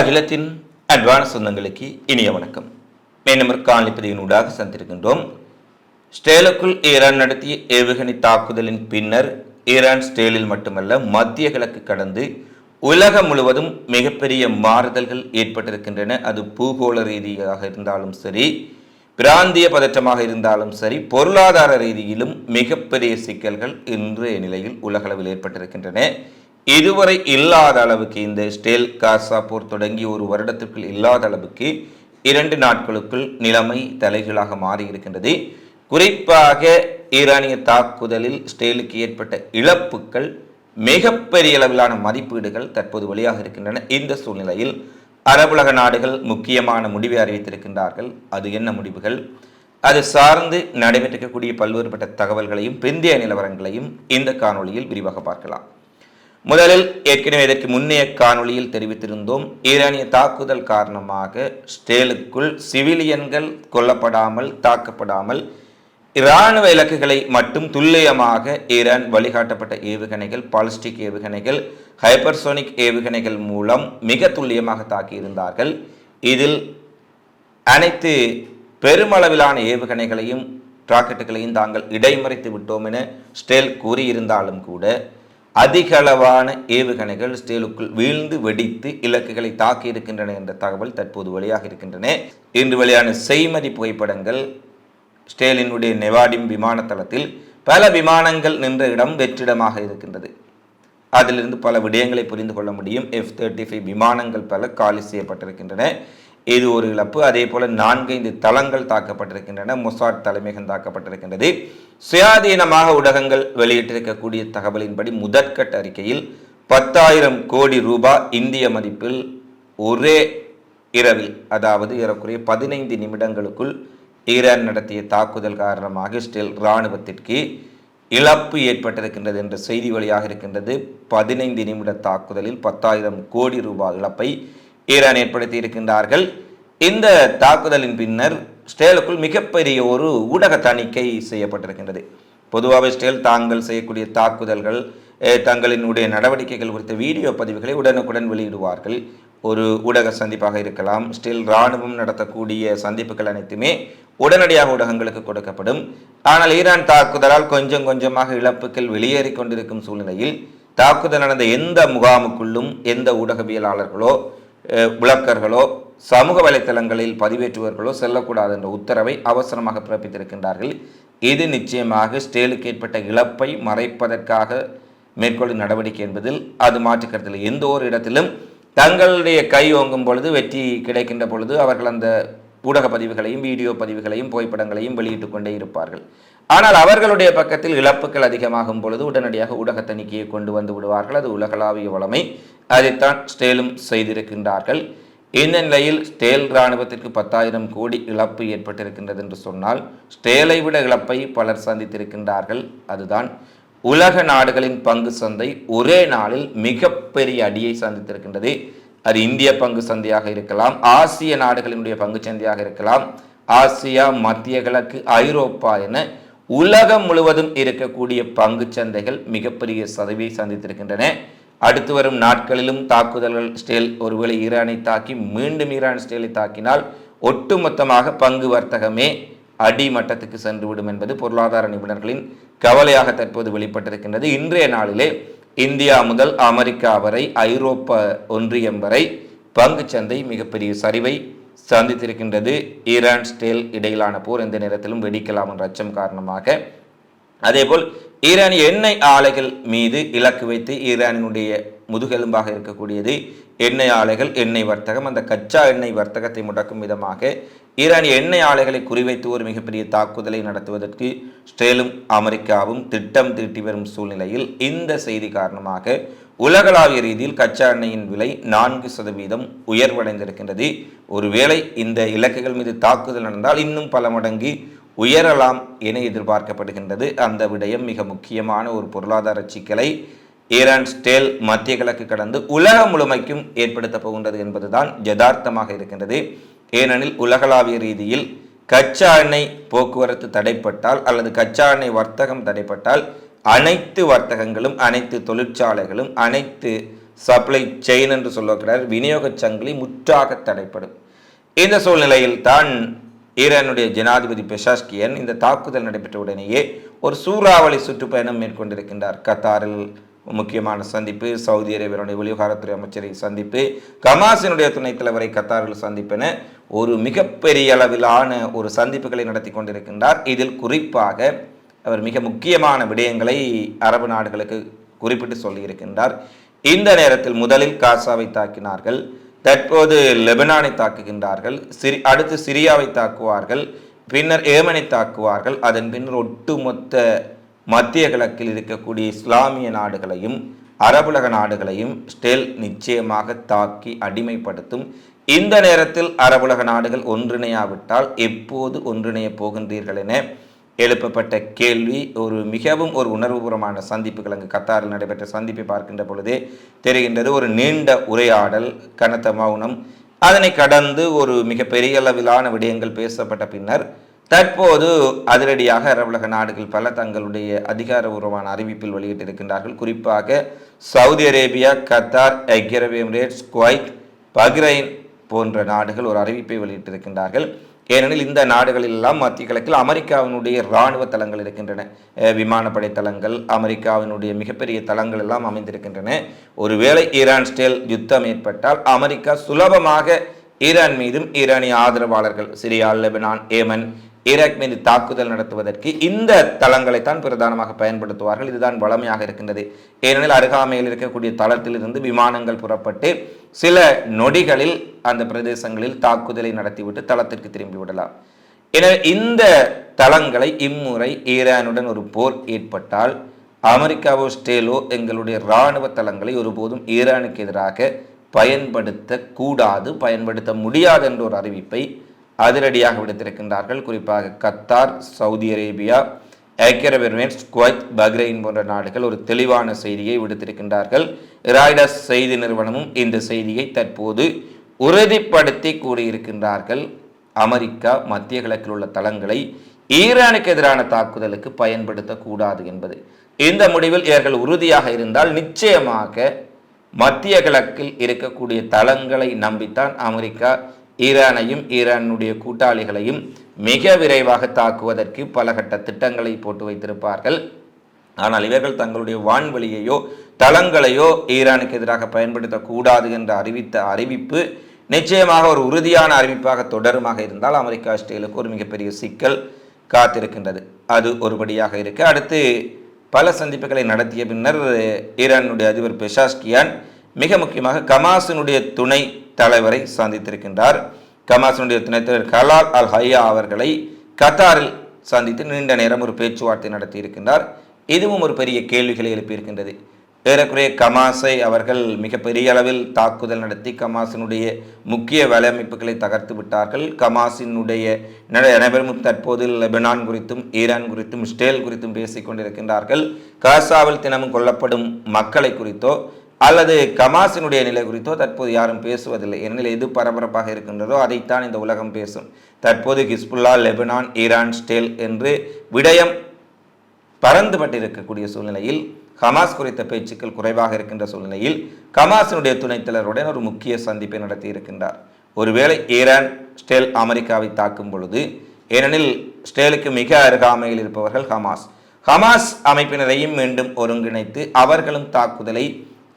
அகிலத்தின் அன்பான சொந்தங்களுக்கு இனிய வணக்கம். மேனமர் காணொலிப்பதிவினூடாக சந்திருக்கின்றோம் ஸ்டேலுக்குள் ஈரான் நடத்திய ஏவுகணை தாக்குதலின் பின்னர் ஈரான் ஸ்டேலில் மட்டுமல்ல மத்திய கிழக்கு கடந்து உலகம் முழுவதும் மிகப்பெரிய மாறுதல்கள் ஏற்பட்டிருக்கின்றன. அது பூகோள ரீதியாக இருந்தாலும் சரி பிராந்திய பதற்றமாக இருந்தாலும் சரி பொருளாதார ரீதியிலும் மிகப்பெரிய சிக்கல்கள் இன்றைய நிலையில் உலகளவில் ஏற்பட்டிருக்கின்றன. இதுவரை இல்லாத அளவுக்கு இந்த ஸ்டேல் காசா போர் தொடங்கி ஒரு வருடத்திற்குள் இல்லாத அளவுக்கு இரண்டு நாட்களுக்குள் நிலைமை தலைகீழாக மாறி இருக்கின்றது குறிப்பாக ஈரானிய தாக்குதலில் ஸ்டேலுக்கு ஏற்பட்ட இழப்புகள் மிகப்பெரிய அளவிலான மதிப்பீடுகள் தற்போது வெளியாக இருக்கின்றன. இந்த சூழ்நிலையில் அரபுலக நாடுகள் முக்கியமான முடிவை அறிவித்திருக்கின்றார்கள். அது என்ன முடிவுகள்? அது சார்ந்து நடைபெற்றிருக்கக்கூடிய பல்வேறுபட்ட தகவல்களையும் பிந்தைய நிலவரங்களையும் இந்த காணொளியில் விரிவாக பார்க்கலாம். முதலில் ஏற்கனவே இதற்கு முன்னைய காணொளியில் தெரிவித்திருந்தோம் ஈரானிய தாக்குதல் காரணமாக ஸ்டேலுக்குள் சிவிலியன்கள் கொல்லப்படாமல் தாக்கப்படாமல் இராணுவ இலக்குகளை மட்டும் துல்லியமாக ஈரான் வழிகாட்டப்பட்ட ஏவுகணைகள் பாலிஸ்டிக் ஏவுகணைகள் ஹைப்பர்சோனிக் ஏவுகணைகள் மூலம் மிக துல்லியமாக தாக்கியிருந்தார்கள். இதில் அனைத்து பெருமளவிலான ஏவுகணைகளையும் ராக்கெட்டுகளையும் தாங்கள் இடைமறைத்து விட்டோம் என ஸ்டேல் கூறியிருந்தாலும் கூட அதிகளவான ஏவுகணைகள் ஸ்டேலுக்குள் வீழ்ந்து வெடித்து இலக்குகளை தாக்கி இருக்கின்றன என்ற தகவல் தற்போது வெளியாக இருக்கின்றன. இன்று வெளியான செய்மதி புகைப்படங்கள் ஸ்டேலினுடைய நெவாடிம் விமான தளத்தில் பல விமானங்கள் நின்ற இடம் வெற்றிடமாக இருக்கின்றது. அதிலிருந்து பல விடயங்களை புரிந்து கொள்ள முடியும். எஃப் தேர்ட்டி ஃபைவ் விமானங்கள் பல காலி செய்யப்பட்டிருக்கின்றன. இது ஒரு இழப்பு. அதே போல நான்கைந்து தளங்கள் தாக்கப்பட்டிருக்கின்றன. மொசாட் தலைமையகம் தாக்கப்பட்டிருக்கின்றது. சுயாதீனமாக ஊடகங்கள் வெளியிட்டிருக்கக்கூடிய தகவலின்படி முதற்கட்ட அறிக்கையில் பத்தாயிரம் கோடி ரூபாய் இந்திய மதிப்பில் ஒரே இரவில் அதாவது ஏறக்குறைய பதினைந்து நிமிடங்களுக்குள் ஈரான் நடத்திய தாக்குதல் காரணமாக இஸ்ரேல் இராணுவத்திற்கு இழப்பு ஏற்பட்டிருக்கின்றது என்ற செய்தி வழியாக இருக்கின்றது பதினைந்து நிமிட தாக்குதலில் பத்தாயிரம் கோடி ரூபாய் இழப்பை ஈரான் ஏற்படுத்தி இருக்கின்றார்கள். இந்த தாக்குதலின் பின்னர் ஸ்டேலுக்குள் மிகப்பெரிய ஒரு ஊடக தணிக்கை செய்யப்பட்டிருக்கின்றது. பொதுவாக ஸ்டேல் தாங்கள் செய்யக்கூடிய தாக்குதல்கள் தங்களினுடைய நடவடிக்கைகள் குறித்த வீடியோ பதிவுகளை உடனுக்குடன் வெளியிடுவார்கள். ஒரு ஊடக சந்திப்பாக இருக்கலாம் ஸ்டில் இராணுவம் நடத்தக்கூடிய சந்திப்புகள் அனைத்துமே உடனடியாக ஊடகங்களுக்கு கொடுக்கப்படும். ஆனால் ஈரான் தாக்குதலால் கொஞ்சம் கொஞ்சமாக இழப்புகள் வெளியேறி கொண்டிருக்கும் சூழ்நிலையில் தாக்குதல் நடந்த எந்த முகாமுக்குள்ளும் எந்த ஊடகவியலாளர்களோ விளக்கர்களோ சமூக வலைத்தளங்களில் பதிவேற்றுவர்களோ செல்லக்கூடாது என்ற உத்தரவை அவசரமாக பிறப்பித்திருக்கின்றார்கள். இது நிச்சயமாக ஸ்டேலுக்கு ஏற்பட்ட இழப்பை மறைப்பதற்காக மேற்கொள்ளும் நடவடிக்கை என்பதில் அது மாற்றுக்கருத்தில் எந்த ஒரு இடத்திலும் தங்களுடைய கை ஓங்கும் பொழுது வெற்றி கிடைக்கின்ற பொழுது அவர்கள் அந்த ஊடக பதிவுகளையும் வீடியோ பதிவுகளையும் புகைப்படங்களையும் வெளியிட்டுக் கொண்டே இருப்பார்கள். ஆனால் அவர்களுடைய பக்கத்தில் இழப்புகள் அதிகமாகும் பொழுது உடனடியாக ஊடக தணிக்கையை கொண்டு வந்து விடுவார்கள். அது உலகளாவிய வளமை. அதைத்தான் ஸ்டேலும் செய்திருக்கின்றார்கள். இந்த நிலையில் ஸ்டேல் இராணுவத்திற்கு பத்தாயிரம் கோடி இழப்பு ஏற்பட்டிருக்கின்றது என்று சொன்னால் ஸ்டேலை விட இழப்பை பலர் சந்தித்திருக்கின்றார்கள். அதுதான் உலக நாடுகளின் பங்கு சந்தை ஒரே நாளில் மிகப்பெரிய அடியை சந்தித்திருக்கின்றது. அது இந்திய பங்கு சந்தையாக இருக்கலாம் ஆசிய நாடுகளினுடைய பங்கு சந்தையாக இருக்கலாம் ஆசியா மத்திய கிழக்கு ஐரோப்பா என உலகம் முழுவதும் இருக்கக்கூடிய பங்கு சந்தைகள் மிகப்பெரிய சதவியை சந்தித்திருக்கின்றன. அடுத்து வரும் நாட்களிலும் தாக்குதல்கள் ஸ்டேல் ஒருவேளை ஈரானை தாக்கி மீண்டும் ஈரான் ஸ்டேலை தாக்கினால் ஒட்டுமொத்தமாக பங்கு வர்த்தகமே அடிமட்டத்துக்கு சென்றுவிடும் என்பது பொருளாதார நிபுணர்களின் கவலையாக தற்போது வெளிப்பட்டிருக்கின்றது. இன்றைய நாளிலே இந்தியா முதல் அமெரிக்கா வரை ஐரோப்பா ஒன்றியம் வரை பங்கு சந்தை மிகப்பெரிய சரிவை சந்தித்திருக்கின்றது. ஈரான் ஸ்டேல் இடையிலான போர் எந்த நேரத்திலும் வெடிக்கலாம் என்ற அச்சம் காரணமாக அதேபோல் ஈரானிய எண்ணெய் ஆலைகள் மீது இலக்கு வைத்து ஈரானினுடைய முதுகெலும்பாக இருக்கக்கூடியது எண்ணெய் ஆலைகள் எண்ணெய் வர்த்தகம் அந்த கச்சா எண்ணெய் வர்த்தகத்தை முடக்கும் விதமாக ஈரானிய எண்ணெய் ஆலைகளை குறிவைத்து ஒரு மிகப்பெரிய தாக்குதலை நடத்துவதற்கு ஸ்டேலும் அமெரிக்காவும் திட்டம் தீட்டி வரும் சூழ்நிலையில் இந்த செய்தி காரணமாக உலகளாவிய ரீதியில் கச்சா எண்ணெயின் விலை நான்கு சதவீதம் உயர்வடைந்திருக்கின்றது. ஒருவேளை இந்த இலக்குகள் மீது தாக்குதல் நடந்தால் இன்னும் பல மடங்கு உயரலாம் என எதிர்பார்க்கப்படுகின்றது. அந்த விடயம் மிக முக்கியமான ஒரு பொருளாதார சிக்கலை ஈரான் ஸ்டேல் மத்திய கிழக்கு கடந்து உலகம் முழுமைக்கும் ஏற்படுத்த போகின்றது என்பதுதான் யதார்த்தமாக இருக்கின்றது. ஏனெனில் உலகளாவிய ரீதியில் கச்சா எண்ணெய் போக்குவரத்து தடைப்பட்டால் அல்லது கச்சா எண்ணெய் வர்த்தகம் தடைப்பட்டால் அனைத்து வர்த்தகங்களும் அனைத்து தொழிற்சாலைகளும் அனைத்து சப்ளை செயின் என்று சொல்லக்கிறார் விநியோக சங்கிலி முற்றாக தடைப்படும். இந்த சூழ்நிலையில் தான் ஈரானுடைய ஜனாதிபதி பெஷாஸ்கியன் இந்த தாக்குதல் நடைபெற்ற உடனேயே ஒரு சூறாவளி சுற்றுப்பயணம் மேற்கொண்டிருக்கின்றார். கத்தாரில் முக்கியமான சந்திப்பு சவுதி அரேபியாவுடைய வெளிவகாரத்துறை அமைச்சரை சந்திப்பு கமாசினுடைய துணைத் தலைவரை கத்தாரில் சந்திப்பென ஒரு மிகப்பெரிய அளவிலான ஒரு சந்திப்புகளை நடத்தி கொண்டிருக்கின்றார். இதில் குறிப்பாக அவர் மிக முக்கியமான விடயங்களை அரபு நாடுகளுக்கு குறிப்பிட்டு சொல்லியிருக்கின்றார். இந்த நேரத்தில் முதலில் காசாவை தாக்கினார்கள். தற்போது லெபனானை தாக்குகின்றார்கள். சிரி அடுத்து சிரியாவை தாக்குவார்கள். பின்னர் ஏமனை தாக்குவார்கள். அதன் பின்னர் ஒட்டுமொத்த மத்திய கிழக்கில் இருக்கக்கூடிய இஸ்லாமிய நாடுகளையும் அரபுலக நாடுகளையும் ஸ்டெல் நிச்சயமாக தாக்கி அடிமைப்படுத்தும். இந்த நேரத்தில் அரபுலக நாடுகள் ஒன்றிணையாவிட்டால் எப்போது ஒன்றிணைய போகின்றீர்கள் என எழுப்பப்பட்ட கேள்வி ஒரு மிகவும் ஒரு உணர்வுபூர்வமான சந்திப்புகள். அங்கு கத்தாரில் நடைபெற்ற சந்திப்பை பார்க்கின்ற பொழுதே தெரிகின்றது ஒரு நீண்ட உரையாடல் கனத்த மௌனம். அதனை கடந்து ஒரு மிக பெரிய அளவிலான விடயங்கள் பேசப்பட்ட பின்னர் தற்போது அதிரடியாக அரபுலக நாடுகள் பல தங்களுடைய அதிகாரபூர்வமான அறிவிப்பில் வெளியிட்டிருக்கின்றார்கள். குறிப்பாக சவுதி அரேபியா கத்தார் ஐக்கிய அரபு எமிரேட்ஸ் குவைத் பஹ்ரைன் போன்ற நாடுகள் ஒரு அறிவிப்பை வெளியிட்டிருக்கின்றார்கள். ஏனெனில் இந்த நாடுகளெல்லாம் மத்திய கிழக்கில் அமெரிக்காவினுடைய இராணுவ தளங்கள் இருக்கின்றன. விமானப்படை தளங்கள் அமெரிக்காவினுடைய மிகப்பெரிய தளங்கள் எல்லாம் அமைந்திருக்கின்றன. ஒருவேளை ஈரான் ஸ்டேல் யுத்தம் ஏற்பட்டால் அமெரிக்கா சுலபமாக ஈரான் மீதும் ஈரானிய ஆதரவாளர்கள் சிரியா லெபனான் ஏமன் ஈராக் மீது தாக்குதல் நடத்துவதற்கு இந்த தளங்களை தான் பிரதானமாக பயன்படுத்துவார்கள். இதுதான் வளமையாக இருக்கின்றது. ஏனெனில் அருகாமையில் இருக்கக்கூடிய தளத்திலிருந்து விமானங்கள் புறப்பட்டு சில நொடிகளில் அந்த பிரதேசங்களில் தாக்குதலை நடத்திவிட்டு தளத்திற்கு திரும்பி விடலாம். எனவே இந்த தளங்களை இம்முறை ஈரானுடன் ஒரு போர் ஏற்பட்டால் அமெரிக்காவோ ஸ்டேலோ எங்களுடைய இராணுவ தளங்களை ஒருபோதும் ஈரானுக்கு எதிராக பயன்படுத்த கூடாது பயன்படுத்த முடியாது என்ற ஒரு அறிவிப்பை அதிரடியாக விடுத்திருக்கின்றார்கள். குறிப்பாக கத்தார் சவுதி அரேபியா ஐக்கிய அரபு எமிரேட்ஸ் குவைத் பஹ்ரைன் போன்ற நாடுகள் ஒரு தெளிவான செய்தியை விடுத்திருக்கின்றார்கள். ராய்டஸ் செய்தி நிறுவனமும் இந்த செய்தியை தற்போது உறுதிப்படுத்தி கூறியிருக்கின்றார்கள். அமெரிக்கா மத்திய கிழக்கில் உள்ள தளங்களை ஈரானுக்கு எதிரான தாக்குதலுக்கு பயன்படுத்தக்கூடாது என்பது. இந்த முடிவில் இவர்கள் உறுதியாக இருந்தால் நிச்சயமாக மத்திய கிழக்கில் இருக்கக்கூடிய தளங்களை நம்பித்தான் அமெரிக்கா ஈரானையும் ஈரானுடைய கூட்டாளிகளையும் மிக விரைவாக தாக்குவதற்கு பல கட்ட திட்டங்களை போட்டு வைத்திருப்பார்கள். ஆனால் இவர்கள் தங்களுடைய வான்வெளியையோ தளங்களையோ ஈரானுக்கு எதிராக பயன்படுத்தக்கூடாது என்று அறிவித்த அறிவிப்பு நிச்சயமாக ஒரு உறுதியான அறிவிப்பாக தொடருமாக இருந்தால் அமெரிக்கா இஸ்ரேலுக்கு ஒரு மிகப்பெரிய சிக்கல் காத்திருக்கின்றது. அது ஒருபடியாக இருக்கு. அடுத்து பல சந்திப்புகளை நடத்திய பின்னர் ஈரானுடைய அதிபர் பெஷாஸ்கியான் மிக முக்கியமாக கமாசினுடைய துணை தலைவரை சந்தித்திருக்கின்றார். கமாசினுடைய துணைத் தலைவர் கலால் அல் ஹையா அவர்களை கத்தாரில் சந்தித்து நீண்ட நேரம் ஒரு பேச்சுவார்த்தை நடத்தியிருக்கின்றார். இதுவும் ஒரு பெரிய கேள்விகளை எழுப்பியிருக்கின்றது. ஏறக்குறைய கமாஸை அவர்கள் மிகப்பெரிய அளவில் தாக்குதல் நடத்தி கமாசினுடைய முக்கிய வலையமைப்புகளை தகர்த்து விட்டார்கள். கமாசினுடைய நட- அனைவரும் தற்போது லெபனான் குறித்தும் ஈரான் குறித்தும் இஸ்ரேல் குறித்தும் பேசிக் கொண்டிருக்கின்றார்கள் காசாவில் தினமும் கொல்லப்படும் மக்களை குறித்தோ அல்லது கமாஸினுடைய நிலை குறித்தோ தற்போது யாரும் பேசுவதில்லை. ஏனெனில் எது பரபரப்பாக இருக்கின்றதோ அதைத்தான் இந்த உலகம் பேசும். தற்போது ஹிஸ்புல்லா லெபனான் ஈரான் ஸ்டேல் என்று விடயம் பறந்துபட்டிருக்கக்கூடிய சூழ்நிலையில் ஹமாஸ் குறித்த பேச்சுக்கள் குறைவாக இருக்கின்ற சூழ்நிலையில் கமாஸினுடைய துணைத்தலருடன் ஒரு முக்கிய சந்திப்பை நடத்தி இருக்கின்றார் ஒருவேளை ஈரான் ஸ்டேல் அமெரிக்காவை தாக்கும் பொழுது ஏனெனில் ஸ்டேலுக்கு மிக அருகாமையில் இருப்பவர்கள் ஹமாஸ். ஹமாஸ் அமைப்பினரையும் மீண்டும் ஒருங்கிணைத்து அவர்களும் தாக்குதலை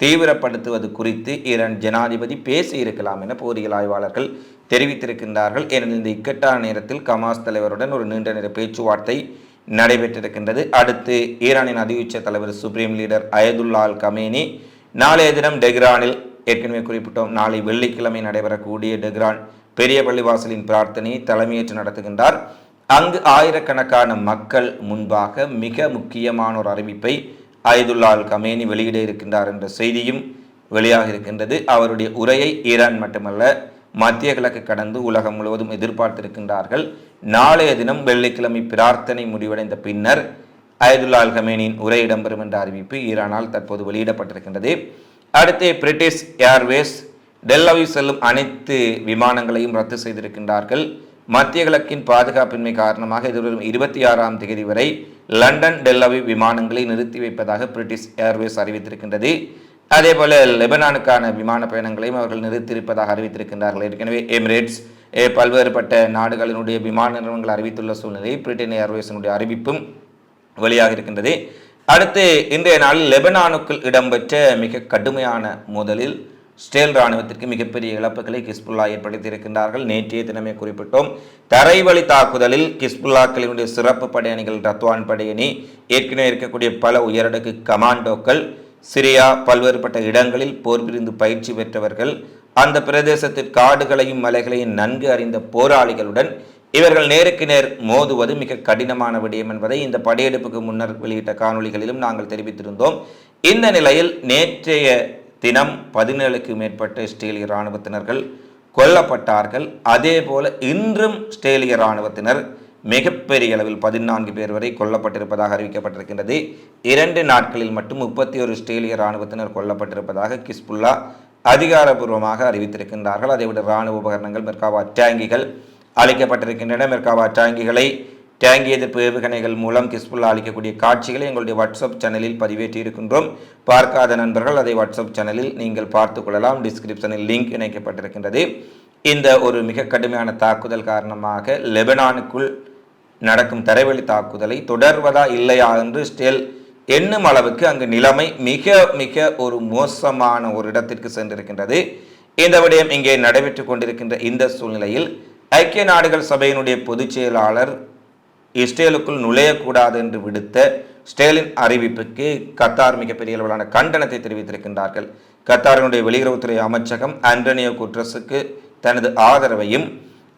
தீவிரப்படுத்துவது குறித்து ஈரான் ஜனாதிபதி பேசியிருக்கலாம் என போரியல் ஆய்வாளர்கள் தெரிவித்திருக்கின்றார்கள். ஏனெனில் இந்த இக்கட்டான நேரத்தில் கமாஸ் தலைவருடன் ஒரு நீண்ட நேர பேச்சுவார்த்தை நடைபெற்றிருக்கின்றது. அடுத்து ஈரானின் அதியுச்ச தலைவர் supreme leader Ayatollah Al Khamenei நாளைய தினம் டெஹ்ரானில் ஏற்கனவே குறிப்பிட்டோம் நாளை வெள்ளிக்கிழமை நடைபெறக்கூடிய டெஹ்ரான் பெரிய பள்ளிவாசலின் பிரார்த்தனையை தலைமையேற்று நடத்துகின்றார். அங்கு ஆயிரக்கணக்கான மக்கள் முன்பாக மிக முக்கியமான ஒரு அறிவிப்பை அயதுல்லா அல் கமேனி வெளியிட இருக்கின்றார் என்ற செய்தியும் வெளியாக இருக்கின்றது. அவருடைய உரையை ஈரான் மட்டுமல்ல மத்திய கிழக்கு கடந்து உலகம் முழுவதும் எதிர்பார்த்திருக்கின்றார்கள். நாளைய தினம் வெள்ளிக்கிழமை பிரார்த்தனை முடிவடைந்த பின்னர் அயதுல்லா அல் கமேனியின் உரை இடம்பெறும் என்ற அறிவிப்பு ஈரானால் தற்போது வெளியிடப்பட்டிருக்கின்றது. அடுத்து பிரிட்டிஷ் ஏர்வேஸ் டெல்லவி செல்லும் அனைத்து விமானங்களையும் ரத்து செய்திருக்கின்றார்கள். மத்திய கிழக்கின் பாதுகாப்பின்மை காரணமாக எதிர்வரும் இருபத்தி ஆறாம் தேதி வரை லண்டன் டெல்லவி விமானங்களை நிறுத்தி வைப்பதாக பிரிட்டிஷ் ஏர்வேஸ் அறிவித்திருக்கின்றது. அதேபோல் லெபனானுக்கான விமான பயணங்களையும் அவர்கள் நிறுத்தியிருப்பதாக அறிவித்திருக்கின்றார்கள். ஏற்கனவே எமிரேட்ஸ் பல்வேறுபட்ட நாடுகளினுடைய விமான நிறுவனங்கள் அறிவித்துள்ள சூழ்நிலை பிரிட்டன் ஏர்வேஸினுடைய அறிவிப்பும் வெளியாக இருக்கின்றது. அடுத்து இன்றைய நாளில் லெபனானுக்குள் இடம்பெற்ற மிக கடுமையான மோதலில் ஸ்டேல் ராணுவத்திற்கு மிகப்பெரிய இழப்புகளை கிஸ்புல்லா ஏற்படுத்தியிருக்கின்றார்கள். நேற்றைய தினமே குறிப்பிட்டோம். தரைவழி தாக்குதலில் கிஸ்புல்லாக்களினுடைய சிறப்பு படையணிகள் ரத்வான் படையணி ஏற்கனவே இருக்கக்கூடிய பல உயரடுக்கு கமாண்டோக்கள் சிரியா பல்வேறுபட்ட இடங்களில் போர் பிரிந்து பயிற்சி பெற்றவர்கள் அந்த பிரதேசத்தில் காடுகளையும் மலைகளையும் நன்கு அறிந்த போராளிகளுடன் இவர்கள் நேருக்கு நேர் மோதுவது மிக கடினமான விடயம் என்பதை இந்த படையெடுப்புக்கு முன்னர் வெளியிட்ட காணொளிகளிலும் நாங்கள் தெரிவித்திருந்தோம். இந்த நிலையில் நேற்றைய தினம் பதினேழுக்கு மேற்பட்ட இஸ்ரேலிய இராணுவத்தினர்கள் கொல்லப்பட்டார்கள். அதே போல இன்றும் இஸ்ரேலிய இராணுவத்தினர் மிகப்பெரிய அளவில் பதினான்கு பேர் வரை கொல்லப்பட்டிருப்பதாக அறிவிக்கப்பட்டிருக்கின்றது. இரண்டு நாட்களில் மட்டும் முப்பத்தி ஒரு இஸ்ரேலிய இராணுவத்தினர் கொல்லப்பட்டிருப்பதாக கிஸ்புல்லா அதிகாரபூர்வமாக அறிவித்திருக்கின்றார்கள். அதைவிட இராணுவ உபகரணங்கள் மெர்காவா டேங்கிகள் அளிக்கப்பட்டிருக்கின்றன. மெர்காவா டேங்கிகளை டேங்கி எதிர்ப்பு ஏவுகணைகள் மூலம் கிஸ்புல்லா அளிக்கக்கூடிய காட்சிகளை எங்களுடைய வாட்ஸ்அப் சேனலில் பதிவேற்றி இருக்கின்றோம் பார்க்காத நண்பர்கள் அதை வாட்ஸ்அப் சேனலில் நீங்கள் பார்த்து கொள்ளலாம். டிஸ்கிரிப்ஷனில் லிங்க் இணைக்கப்பட்டிருக்கின்றது. இந்த ஒரு மிக கடுமையான தாக்குதல் காரணமாக லெபனானுக்குள் நடக்கும் தரைவழி தாக்குதலை தொடர்வதா இல்லையா என்று ஸ்டெல் எண்ணும் அளவுக்கு அங்கு நிலைமை மிக மிக ஒரு மோசமான ஒரு இடத்திற்கு சென்றிருக்கின்றது. இந்த விடயம் இங்கே நடைபெற்றுக் கொண்டிருக்கின்ற இந்த சூழ்நிலையில் ஐக்கிய நாடுகள் சபையினுடைய பொதுச் செயலாளர் இஸ்ரேலுக்குள் நுழையக்கூடாது என்று விடுத்த ஸ்டேலின் அறிவிப்புக்கு கத்தார் மிகப்பெரிய அளவிலான கண்டனத்தை தெரிவித்திருக்கின்றார்கள். கத்தாரினுடைய வெளியுறவுத்துறை அமைச்சகம் ஆண்டனியோ குட்ரஸுக்கு தனது ஆதரவையும்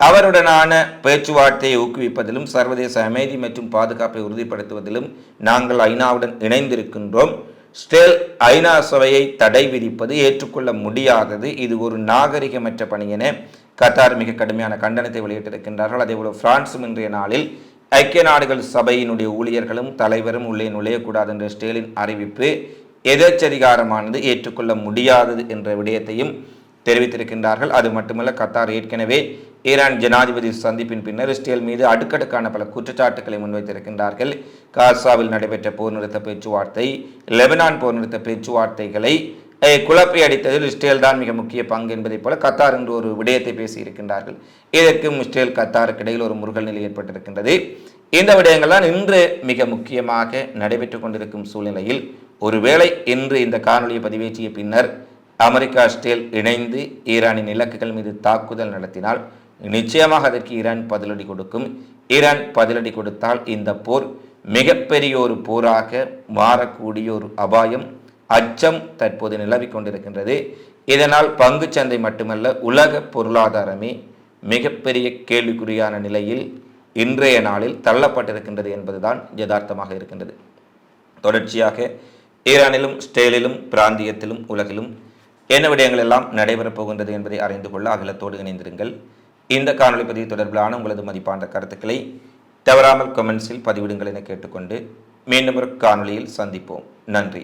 அவருடனான பேச்சுவார்த்தையை ஊக்குவிப்பதிலும் சர்வதேச அமைதி மற்றும் பாதுகாப்பை உறுதிப்படுத்துவதிலும் நாங்கள் ஐநாவுடன் இணைந்திருக்கின்றோம். ஸ்டேல் ஐநா சபையை தடை விதிப்பது ஏற்றுக்கொள்ள முடியாதது. இது ஒரு நாகரிகமற்ற பணி என கத்தார் மிக கடுமையான கண்டனத்தை வெளியிட்டிருக்கின்றார்கள். அதேபோல பிரான்ஸும் இன்றைய நாளில் ஐக்கிய நாடுகள் சபையினுடைய ஊழியர்களும் தலைவரும் உள்ளே நுழையக்கூடாது என்ற ஸ்டேலின் அறிவிப்பு எதிர்ச்சதிகாரமானது ஏற்றுக்கொள்ள முடியாதது என்ற விடயத்தையும் தெரிவித்திருக்கின்றார்கள். அது மட்டுமல்ல கத்தார் ஏற்கனவே ஈரான் ஜனாதிபதி சந்திப்பின் பின்னர் இஸ்ரேல் மீது அடுக்கடுக்கான பல குற்றச்சாட்டுகளை முன்வைத்திருக்கின்றார்கள். காசாவில் நடைபெற்ற போர் நிறுத்த பேச்சுவார்த்தை லெபனான் போர் நிறுத்த பேச்சுவார்த்தைகளை குழப்பை அடித்ததில் இஸ்ரேல் தான் மிக முக்கிய பங்கு என்பதைப் போல கத்தார் என்று ஒரு விடயத்தை பேசியிருக்கின்றார்கள். இதற்கும் இஸ்ரேல் கத்தாருக்கு இடையில் ஒரு முருகல் நிலை ஏற்பட்டிருக்கின்றது. இந்த விடயங்கள்லாம் இன்று மிக முக்கியமாக நடைபெற்றுக் கொண்டிருக்கும் சூழ்நிலையில் ஒருவேளை இன்று இந்த காணொலியை பதிவேற்றிய பின்னர் அமெரிக்கா இஸ்ரேல் இணைந்து ஈரானின் இலக்குகள் மீது தாக்குதல் நடத்தினால் நிச்சயமாக அதற்கு ஈரான் பதிலடி கொடுக்கும். ஈரான் பதிலடி கொடுத்தால் இந்த போர் மிகப்பெரிய ஒரு போராக மாறக்கூடிய ஒரு அபாயம் அச்சம் தற்போது நிலவிக் கொண்டிருக்கின்றது. இதனால் பங்குச் சந்தை மட்டுமல்ல உலக பொருளாதாரமே மிகப்பெரிய கேள்விக்குறியான நிலையில் இன்றைய நாளில் தள்ளப்பட்டிருக்கின்றது என்பதுதான் யதார்த்தமாக இருக்கின்றது. தொடர்ச்சியாக ஈரானிலும் ஸ்டேலிலும் பிராந்தியத்திலும் உலகிலும் என்ன விடயங்கள் எல்லாம் நடைபெறப் போகின்றது என்பதை அறிந்து கொள்ள அகிலத்தோடு இணைந்திருங்கள். இந்த காணொளி பதிவு தொடர்பிலான உங்களது மதிப்பான கருத்துக்களை தவறாமல் கமெண்ட்ஸில் பதிவிடுங்கள் என கேட்டுக்கொண்டு மீண்டும் ஒரு காணொளியில் சந்திப்போம். நன்றி.